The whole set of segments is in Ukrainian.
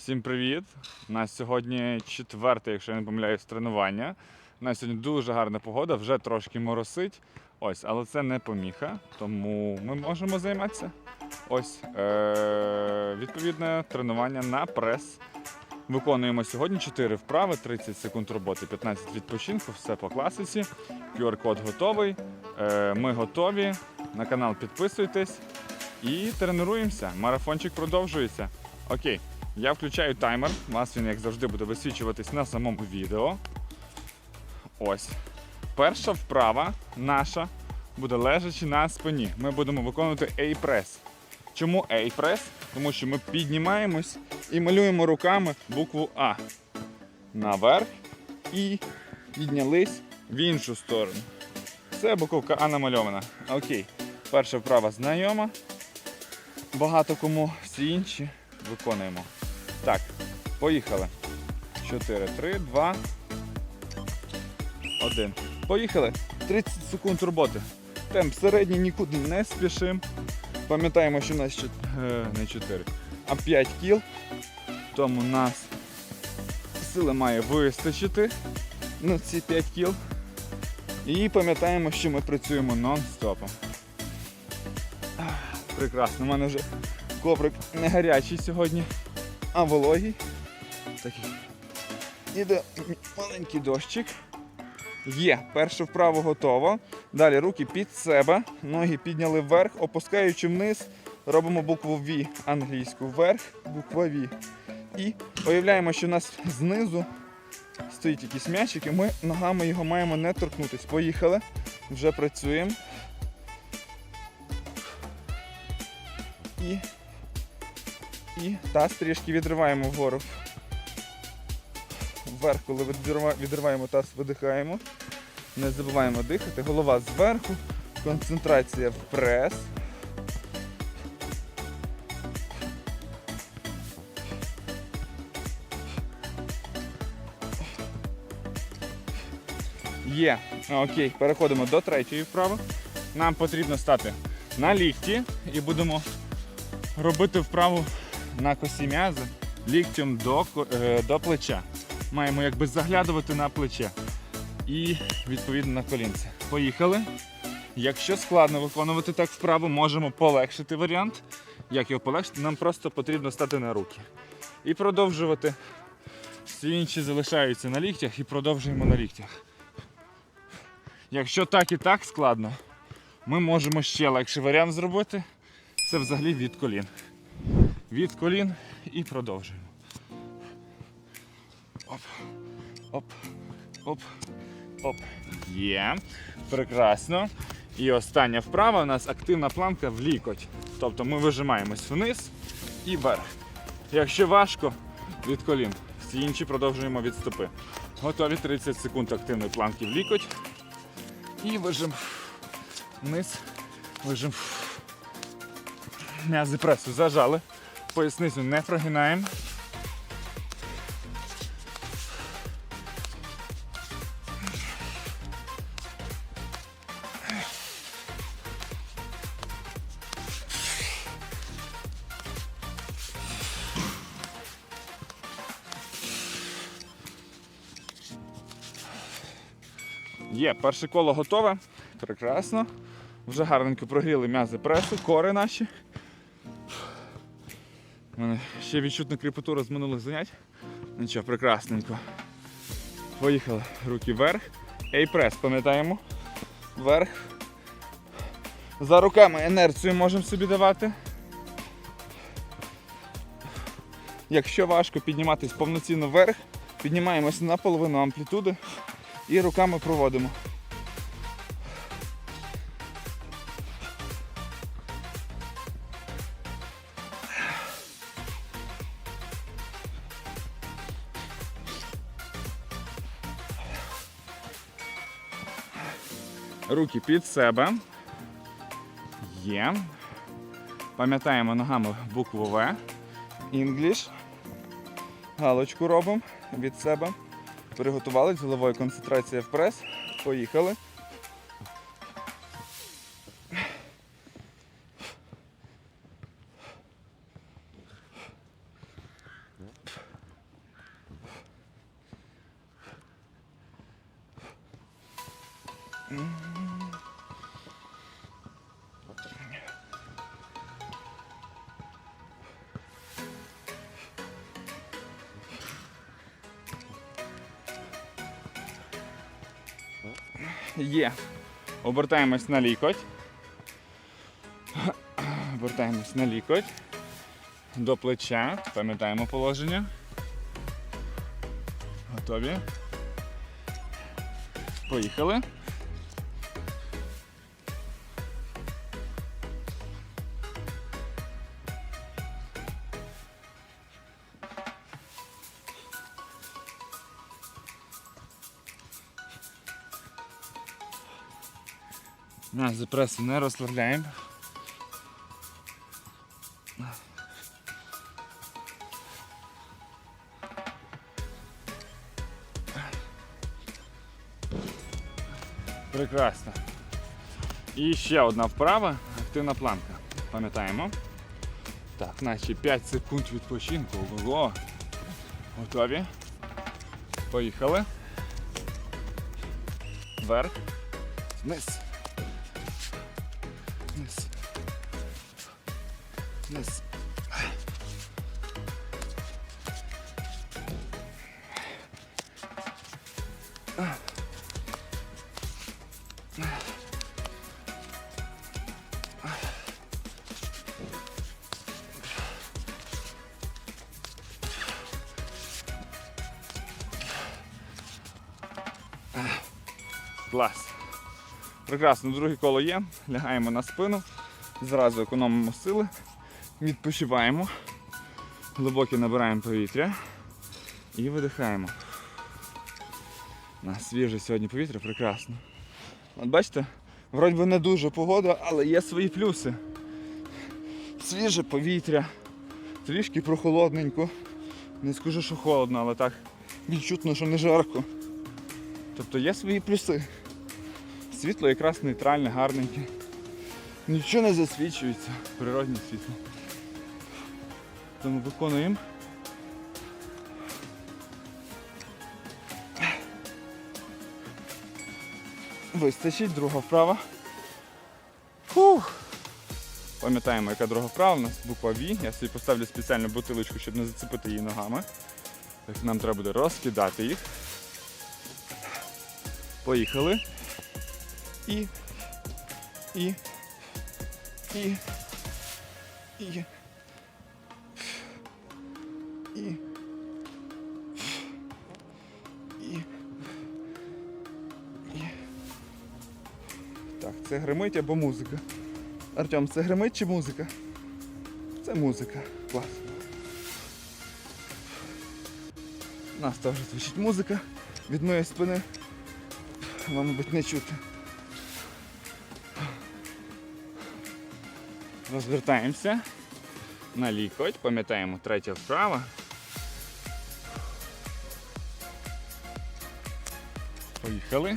Всім привіт! У нас сьогодні четверте, якщо я не помиляюсь, тренування. У нас сьогодні дуже гарна погода, вже трошки моросить. Ось, але це не поміха, тому ми можемо займатися. Ось е- відповідне тренування на прес. Виконуємо сьогодні 4 вправи, 30 секунд роботи, 15 відпочинку, все по класиці. QR-код готовий. Е- ми готові. На канал підписуйтесь і тренуємося. Марафончик продовжується. Окей. Я включаю таймер. У вас він, як завжди, буде висвічуватись на самому відео. Ось. Перша вправа наша буде лежачи на спині. Ми будемо виконувати A-прес. Чому A-прес? Тому що ми піднімаємось і малюємо руками букву А. Наверх і піднялись в іншу сторону. Це буковка А намальована. Окей. Перша вправа знайома. Багато кому всі інші виконуємо. Так, поїхали. 4, 3, 2, 1. Поїхали. 30 секунд роботи. Темп середній, нікуди не спішим. Пам'ятаємо, що у нас чот- е, не 4, а 5 кіл. Тому нас сили має вистачити на ці 5 кіл. І пам'ятаємо, що ми працюємо нон-стопом. Прекрасно, у мене вже коврик не гарячий сьогодні, а вологий. Такий. Іде маленький дощик. Є, перша вправа готова. Далі руки під себе, ноги підняли вверх, опускаючи вниз, робимо букву V англійську вверх, буква V. І уявляємо, що у нас знизу стоїть якийсь м'ячик, і ми ногами його маємо не торкнутись. Поїхали. Вже працюємо. І і таз трішки відриваємо вгору. Вверх, коли відриваємо таз, видихаємо. Не забуваємо дихати. Голова зверху. Концентрація в прес. Є. Окей, переходимо до третьої вправи. Нам потрібно стати на лікті і будемо робити вправу на косі м'язи ліктем до, е, до плеча. Маємо якби заглядувати на плече і відповідно на колінце. Поїхали. Якщо складно виконувати так вправу, можемо полегшити варіант. Як його полегшити? Нам просто потрібно стати на руки. І продовжувати. Всі інші залишаються на ліктях і продовжуємо на ліктях. Якщо так і так складно, ми можемо ще легший варіант зробити. Це взагалі від колін. Від колін і продовжуємо. Оп, оп, оп, оп. Є. Прекрасно. І остання вправа у нас активна планка в лікоть. Тобто ми вижимаємось вниз і вверх. Якщо важко, від колін. Всі інші продовжуємо від стопи. Готові 30 секунд активної планки в лікоть. І вижим вниз, вижим. М'язи пресу зажали. Поясницю не прогинаємо. Є, перше коло готове. Прекрасно. Вже гарненько прогріли м'язи пресу, кори наші. У мене ще відчутна кріпатура з минулих занять. Нічого, прекрасненько. Поїхали. Руки вверх. Ей-прес, пам'ятаємо. Вверх. За руками інерцію можемо собі давати. Якщо важко підніматись повноцінно вверх, піднімаємося на половину амплітуди і руками проводимо. Руки під себе. Є. Пам'ятаємо ногами букву В. English. Галочку робимо від себе. Приготувались, головою концентрація в прес. Поїхали. Є. Обертаємось на лікоть. Обертаємось на лікоть. До плеча. Пам'ятаємо положення. Готові. Поїхали. На, за пресу не розслабляємо. Прекрасно. І ще одна вправа, активна планка. Пам'ятаємо. Так, наші 5 секунд відпочинку. Ого. Готові. Поїхали. Вверх. Вниз. Вниз. Вниз. Клас. Прекрасно, друге коло є. Лягаємо на спину, зразу економимо сили, відпочиваємо, глибоко набираємо повітря і видихаємо. На свіже сьогодні повітря прекрасно. От бачите, вроді би не дуже погода, але є свої плюси. Свіже повітря, трішки прохолодненько. Не скажу, що холодно, але так відчутно, що не жарко. Тобто є свої плюси. Світло якраз нейтральне, гарненьке. Нічого не засвічується, природне світло. Тому виконуємо. Вистачить, друга вправа. Фух. Пам'ятаємо, яка друга вправа, у нас буква V. Я собі поставлю спеціальну бутилочку, щоб не зацепити її ногами. Так нам треба буде розкидати їх. Поїхали. І. І. І. І. І. І. І. Так, це гримить або музика. Артем, це гримить чи музика? Це музика. Клас. У нас теж звучить музика від моєї спини. Вам, мабуть, не чути. Розвертаємося на лікоть, пам'ятаємо третя вправа. Поїхали.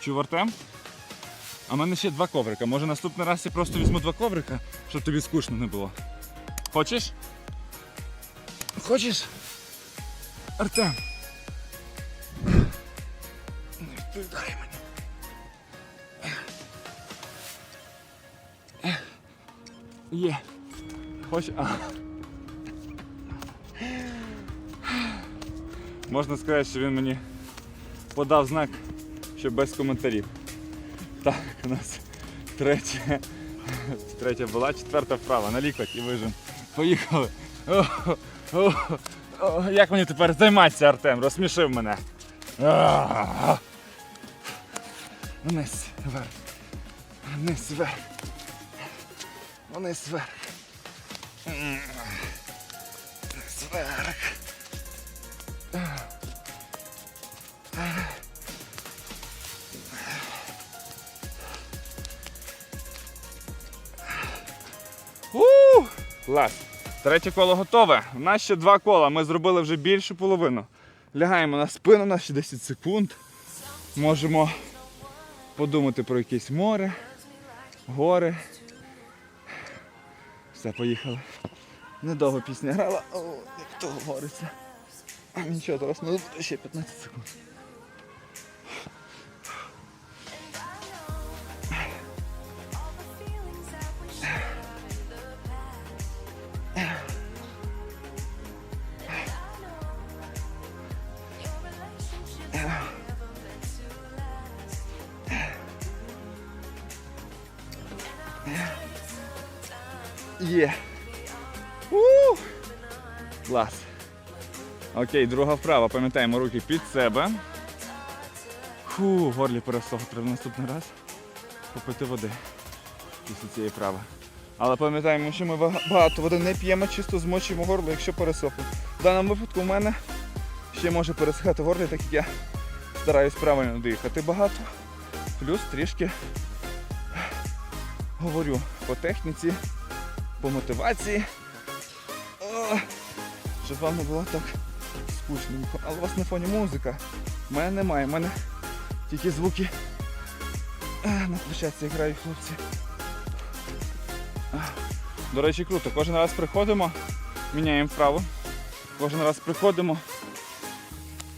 Чув Артем? А в мене ще два коврика. Може наступний раз я просто візьму два коврика, щоб тобі скучно не було. Хочеш? Хочеш? Артем. Не відповідай мені. Є. Хоч. А. Можна сказати, що він мені подав знак, що без коментарів. Так, у нас третя, третя була, четверта вправа, на лікоть і вижим. Поїхали. О, о, о, як мені тепер займатися, Артем? Розсмішив мене. А, Вниз, вверх. Вниз, вверх. Вниз, вверх. Вниз, Клас. Третє коло готове. У нас ще два кола. Ми зробили вже більшу половину. Лягаємо на спину на ще 10 секунд. Можемо подумати про якесь море, гори. Все, поїхали. Недовго пісня грала, О, як то говориться. Нічого, зараз ну, ще 15 секунд. Є. У! Клас. Окей, друга вправа. Пам'ятаємо руки під себе. Фу, горлі пересохло. Треба наступний раз попити води після цієї вправи. Але пам'ятаємо, що ми багато води не п'ємо, чисто змочуємо горло, якщо пересохло. В даному випадку у мене ще може пересихати горло, так як я стараюсь правильно дихати багато. Плюс трішки говорю по техніці, по мотивації. Щоб вам не було так скучненько. Але у вас на фоні музика. У мене немає, у мене тільки звуки на площадці грають хлопці. До речі, круто. Кожен раз приходимо, міняємо вправу. Кожен раз приходимо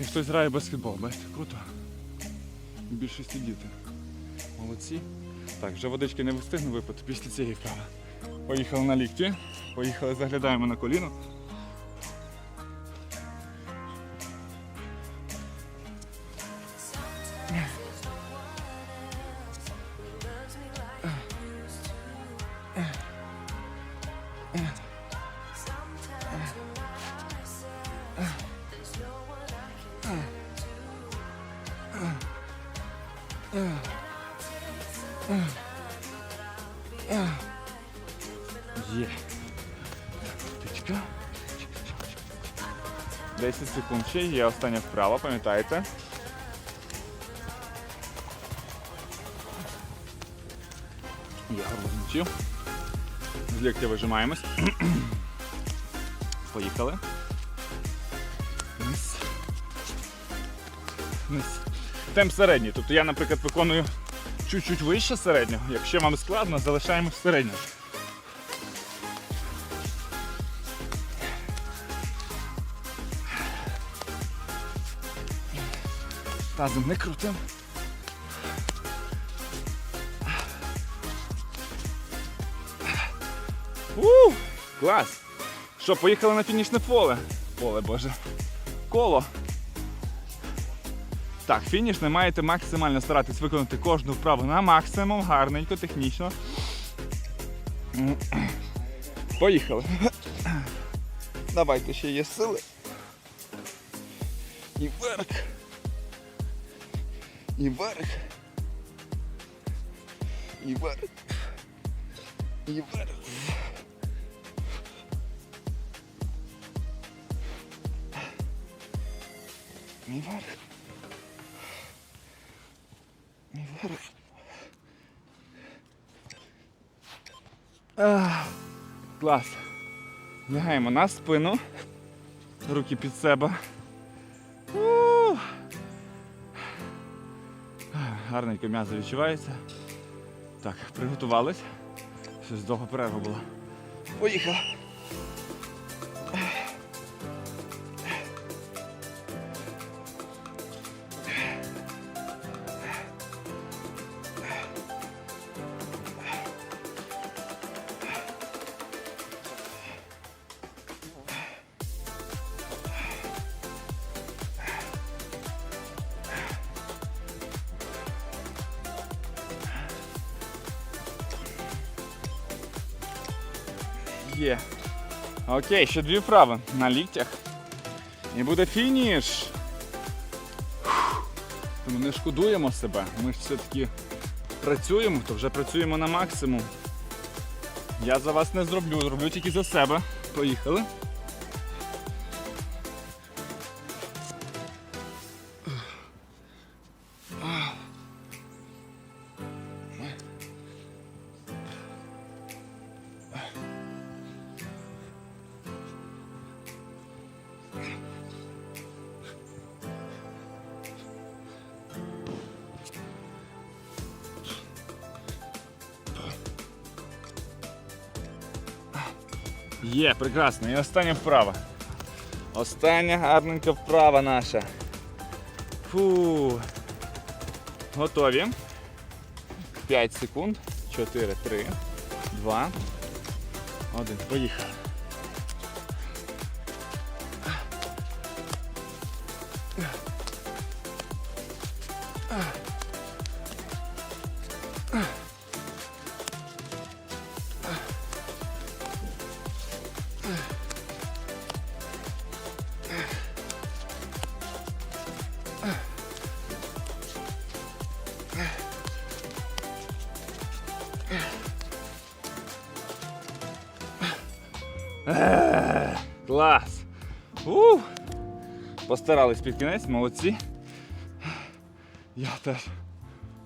і хтось грає баскетбол. Бачите, круто. В більшості діти. Молодці. Так, вже водички не встигну випити після цієї вправи. Поїхали на лікті. Поїхали, заглядаємо на коліно. Є. Тичка. 10 секунд ще є остання вправа, пам'ятаєте? Я змочив. З ліктя вижимаємось. Поїхали. Вниз. Вниз. Темп середній. Тобто я, наприклад, виконую чуть-чуть вище середнього. Якщо вам складно, залишаємось в середньому. Не крутим. У, клас! Що, поїхали на фінішне поле? Поле, боже. Коло. Так, фінішне маєте максимально старатись виконати кожну вправу на максимум, гарненько, технічно. Поїхали. Давайте ще є сили. І вверх. І вверх. І вверх. І вверх. І вверх. Ах, клас. Лягаємо на спину. Руки під себе. Ух. Гарненько м'язо відчувається. Так, приготувались. Щось довга перерва була. Поїхали. Є. Окей, ще дві вправи на ліктях. І буде фініш. Тому не шкодуємо себе. Ми ж все-таки працюємо, то вже працюємо на максимум. Я за вас не зроблю, зроблю тільки за себе. Поїхали. Є, прекрасно. І остання вправа. Остання гарненька вправа наша. Фу. Готові. 5 секунд. 4, 3, 2, 1. Поїхали. Постарались під кінець, молодці. Я теж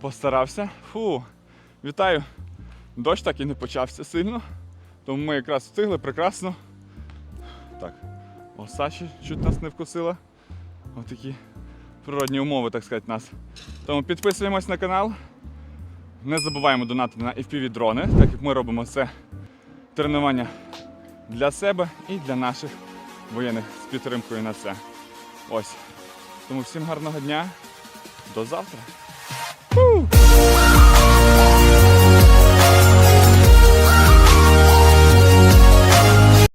постарався. Фу. Вітаю! Дощ так і не почався сильно. Тому ми якраз встигли прекрасно. Так, оса ще чуть нас не вкусила. Отакі природні умови, так сказати, нас. Тому підписуємось на канал. Не забуваємо донатити на FPV дрони, так як ми робимо це тренування для себе і для наших воєнних з підтримкою на це. Ось. Тому всім гарного дня. До завтра.